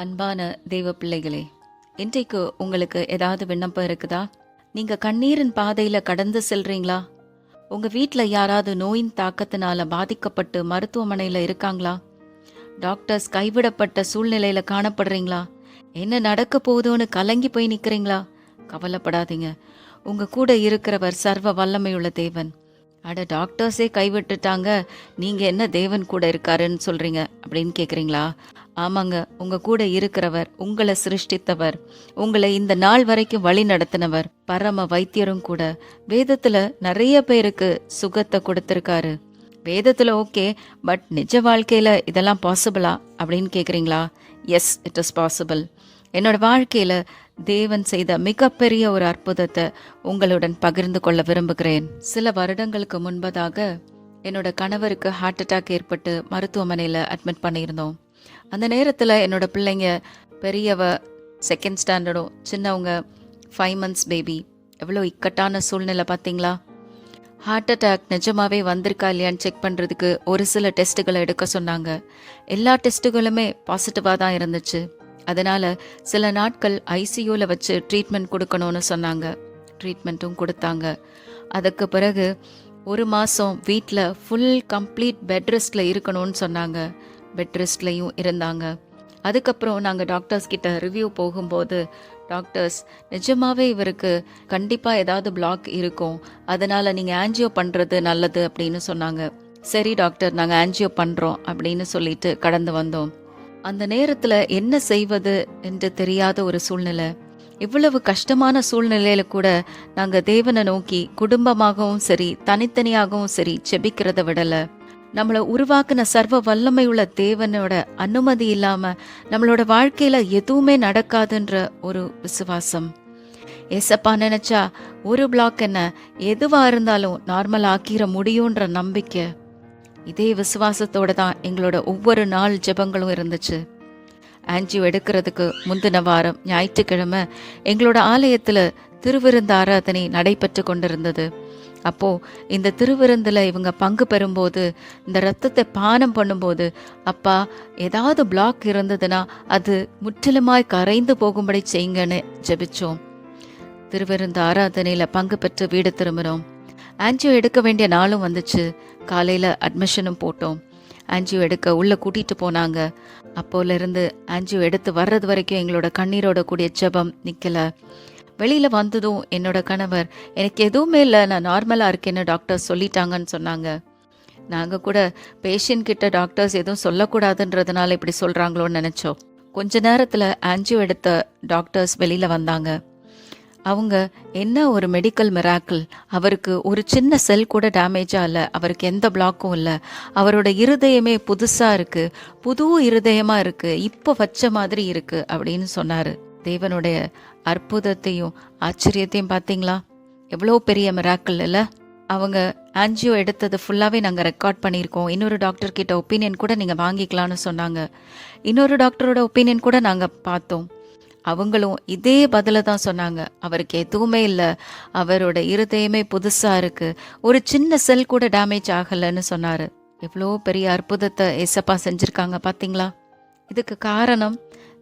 அன்பான தெய்வ பிள்ளைகளே இன்றைக்கு உங்களுக்கு ஏதாவது விண்ணப்பம் இருக்குதா? நீங்க கண்ணீரின் பாதையில கடந்து செல்றீங்களா? உங்க வீட்டில் யாராவது நோயின் தாக்கத்தினால பாதிக்கப்பட்டு மருத்துவமனையில இருக்காங்களா? டாக்டர்ஸ் கைவிடப்பட்ட சூழ்நிலையில காணப்படுறீங்களா? என்ன நடக்க போகுதோன்னு கலங்கி போய் நிக்கிறீங்களா? கவலைப்படாதீங்க. உங்க கூட இருக்கிறவர் சர்வ வல்லமையுள்ள தேவன். அட டாக்டர்ஸே கைவிட்டுட்டாங்க நீங்க என்ன தேவன் கூட இருக்காருன்னு சொல்றீங்க அப்படின்னு கேக்குறீங்களா? ஆமாங்க உங்க கூட இருக்கிறவர் உங்களை சிருஷ்டித்தவர் உங்களை இந்த நாள் வரைக்கும் வழி நடத்தினவர் பரம வைத்தியரும் கூட. வேதத்துல நிறைய பேருக்கு சுகத்தை கொடுத்திருக்காரு. வேதத்துல ஓகே பட் நிஜ வாழ்க்கையில இதெல்லாம் பாசிபிளா அப்படின்னு கேக்குறீங்களா? எஸ் இட் இஸ் பாசிபிள் என்னோட வாழ்க்கையில தேவன் செய்த மிகப்பெரிய ஒரு அற்புதத்தை உங்களுடன் பகிர்ந்து கொள்ள விரும்புகிறேன். சில வருடங்களுக்கு முன்பதாக என்னோட கணவருக்கு ஹார்ட் அட்டாக் ஏற்பட்டு மருத்துவமனையில் அட்மிட் பண்ணியிருந்தோம். அந்த நேரத்தில் என்னோட பிள்ளைங்க பெரியவ செகண்ட் ஸ்டாண்டர்டும் சின்னவங்க ஃபைவ் மந்த்ஸ் பேபி எவ்வளோ இக்கட்டான சூழ்நிலை பார்த்தீங்களா ஹார்ட் அட்டாக் நிஜமாவே வந்திருக்கா இல்லையான்னு செக் பண்ணுறதுக்கு ஒரு சில டெஸ்ட்டுகளை எடுக்க சொன்னாங்க. எல்லா டெஸ்ட்டுகளுமே பாசிட்டிவாக தான் இருந்துச்சு. அதனால் சில நாட்கள் ஐசியூவில் வச்சு ட்ரீட்மெண்ட் கொடுக்கணும்னு சொன்னாங்க. ட்ரீட்மெண்ட்டும் கொடுத்தாங்க. அதுக்கு பிறகு ஒரு மாதம் வீட்டில் ஃபுல் கம்ப்ளீட் பெட் ரெஸ்ட்டில் இருக்கணும்னு சொன்னாங்க. பெட் ரெஸ்ட்லையும் இருந்தாங்க. அதுக்கப்புறம் நாங்கள் டாக்டர்ஸ் கிட்ட ரிவ்யூ போகும்போது டாக்டர்ஸ் நிஜமாகவே இவருக்கு கண்டிப்பாக ஏதாவது பிளாக் இருக்கும். அதனால் நீங்கள் ஆன்ஜியோ பண்ணுறது நல்லது அப்படின்னு சொன்னாங்க. சரி டாக்டர் நாங்கள் ஆன்ஜியோ பண்ணுறோம் அப்படின்னு சொல்லிட்டு கடந்து வந்தோம். அந்த நேரத்தில் என்ன செய்வது என்று தெரியாத ஒரு சூழ்நிலை. இவ்வளவு கஷ்டமான சூழ்நிலையில கூட நாங்க தேவனை நோக்கி குடும்பமாகவும் சரி தனித்தனியாகவும் சரி செபிக்கிறத விடல. நம்மளை உருவாக்குன சர்வ வல்லமை உள்ள தேவனோட அனுமதி இல்லாம நம்மளோட வாழ்க்கையில எதுவுமே நடக்காதுன்ற ஒரு விசுவாசம். ஏசப்பா நினைச்சா ஒரு பிளாக் என்ன எதுவா இருந்தாலும் நார்மல் ஆக்கிற முடியுன்ற நம்பிக்கை. இதே விசுவாசத்தோடு தான் எங்களோட ஒவ்வொரு நாள் ஜெபங்களும் இருந்துச்சு. ஆன்ஜியோ எடுக்கிறதுக்கு முந்தின வாரம் ஞாயிற்றுக்கிழமை எங்களோட ஆலயத்தில் திருவிருந்து ஆராதனை நடைபெற்று கொண்டிருந்தது. அப்போ இந்த திருவிருந்தில் இவங்க பங்கு பெறும்போது இந்த ரத்தத்தை பானம் பண்ணும்போது அப்பா ஏதாவது பிளாக் இருந்ததுன்னா அது முற்றிலுமாய் கரைந்து போகும்படி செய்யுங்கன்னு ஜெபிச்சோம். திருவிருந்து ஆராதனையில் பங்கு பெற்று வீடு திரும்பினோம். ஆன்ஜியோ எடுக்க வேண்டிய நாளும் வந்துச்சு. காலையில் அட்மிஷனும் போட்டோம். ஆன்ஜியோ எடுக்க உள்ளே கூட்டிகிட்டு போனாங்க. அப்போலேருந்து ஆன்ஜியோ எடுத்து வர்றது வரைக்கும் எங்களோட கண்ணீரோட கூடிய ஜபம் நிற்கலை வெளியில் வந்ததும் என்னோட கணவர் எனக்கு எதுவுமே இல்லை நான் நார்மலாக இருக்கேன்னு டாக்டர் சொல்லிட்டாங்கன்னு சொன்னாங்க. நாங்கள் கூட பேஷண்ட் கிட்ட டாக்டர்ஸ் எதுவும் சொல்லக்கூடாதுன்றதுனால இப்படி சொல்கிறாங்களோன்னு நினச்சோம். கொஞ்ச நேரத்தில் ஆன்ஜியோ எடுத்த டாக்டர்ஸ் வெளியில் வந்தாங்க. அவங்க என்ன ஒரு மெடிக்கல் மிராக்கிள் அவருக்கு ஒரு சின்ன செல் கூட டேமேஜாக இல்லை. அவருக்கு எந்த பிளாக்கும் இல்லை. அவரோட இருதயமே புதுசாக இருக்குது புது இருதயமாக இருக்குது இப்போ வச்ச மாதிரி இருக்குது அப்படின்னு சொன்னார். தேவனுடைய அற்புதத்தையும் ஆச்சரியத்தையும் பார்த்தீங்களா? எவ்வளோ பெரிய மிராக்கிள் இல்லை. அவங்க ஆன்ஜியோ எடுத்தது ஃபுல்லாகவே நாங்கள் ரெக்கார்ட் பண்ணியிருக்கோம். இன்னொரு டாக்டர் கிட்ட ஒப்பீனியன் கூட நீங்கள் வாங்கிக்கலாம்னு சொன்னாங்க. இன்னொரு டாக்டரோட ஒப்பீனியன் கூட நாங்கள் பார்த்தோம். அவங்களும் இதே பதில தான் சொன்னாங்க. அவருக்கு எதுவுமே இல்லை. அவரோட இருதயமே புதுசாக இருக்கு. ஒரு சின்ன செல் கூட டேமேஜ் ஆகலைன்னு சொன்னார். எவ்வளோ பெரிய அற்புதத்தை ஏசப்பா செஞ்சுருக்காங்க பார்த்தீங்களா இதுக்கு காரணம்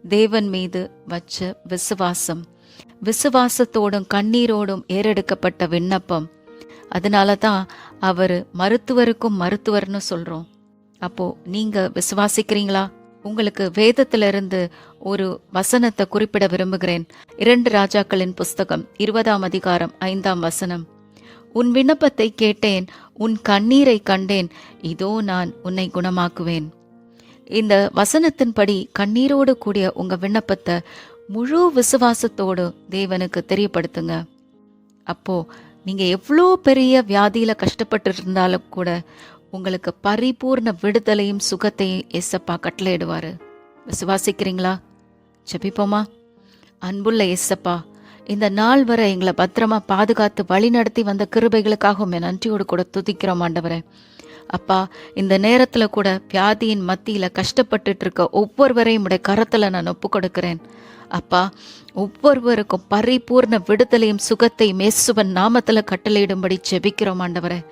தேவன் மீது வச்ச விசுவாசம். விசுவாசத்தோடும் கண்ணீரோடும் ஏறெடுக்கப்பட்ட விண்ணப்பம். அதனால தான் அவர் மருத்துவருக்கும் மருத்துவர்னு சொல்கிறோம் அப்போது நீங்கள் விசுவாசிக்கிறீங்களா? உங்களுக்கு வேதத்திலிருந்து ஒரு வசனத்தை குறிப்பிட விரும்புகிறேன். இரண்டு ராஜாக்களின் புஸ்தகம் இருபதாம் அதிகாரம் ஐந்தாம் வசனம். உன் விண்ணப்பத்தை கேட்டேன் உன் கண்ணீரை கண்டேன் இதோ நான் உன்னை குணமாக்குவேன். இந்த வசனத்தின்படி கண்ணீரோடு கூடிய உங்க விண்ணப்பத்தை முழு விசுவாசத்தோடு தேவனுக்கு தெரியப்படுத்துங்க. அப்போ நீங்க எவ்வளோ பெரிய வியாதியில கஷ்டப்பட்டு இருந்தாலும் கூட உங்களுக்கு பரிபூர்ண விடுதலையும் சுகத்தையும் எஸ்ஸப்பா கட்டளையிடுவார். விசுவாசிக்கிறீங்களா? ஜபிப்போமா? அன்புள்ள எஸ்ஸப்பா இந்த நாள் வரை எங்களை பத்திரமா பாதுகாத்து வழிநடத்தி வந்த கிருபைகளுக்காக உண்மை நன்றியோடு கூட துதிக்கிறோம் ஆண்டவரே. அப்பா இந்த நேரத்தில் கூட வியாதியின் மத்தியில் கஷ்டப்பட்டுட்டு இருக்க ஒவ்வொருவரையும் உடைய கரத்தில் நான் ஒப்பு கொடுக்கிறேன் அப்பா ஒவ்வொருவருக்கும் பரிபூர்ண விடுதலையும் சுகத்தையும் இயேசுவன் நாமத்தில் கட்டளையிடும்படி ஜெபிக்கிறோம் ஆண்டவரே.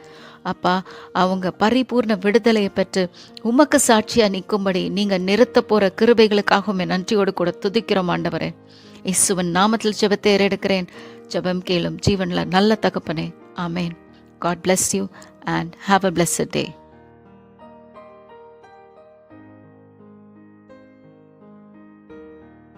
அப்பா அவங்க பரிபூர்ண விடுதலையை பெற்று உமக்கு சாட்சியாக நிற்கும்படி நீங்கள் நிறுத்த போகிற கிருபைகளுக்காகவும் நன்றியோடு கூட துதிக்கிறோம் ஆண்டவரே. இசுவன் நாமத்தில் ஜெபத்தை ஏறெடுக்கிறேன். ஜெபம் கேளும் ஜீவனில் நல்ல தகப்பனே. ஆமேன். God bless you and have a blessed day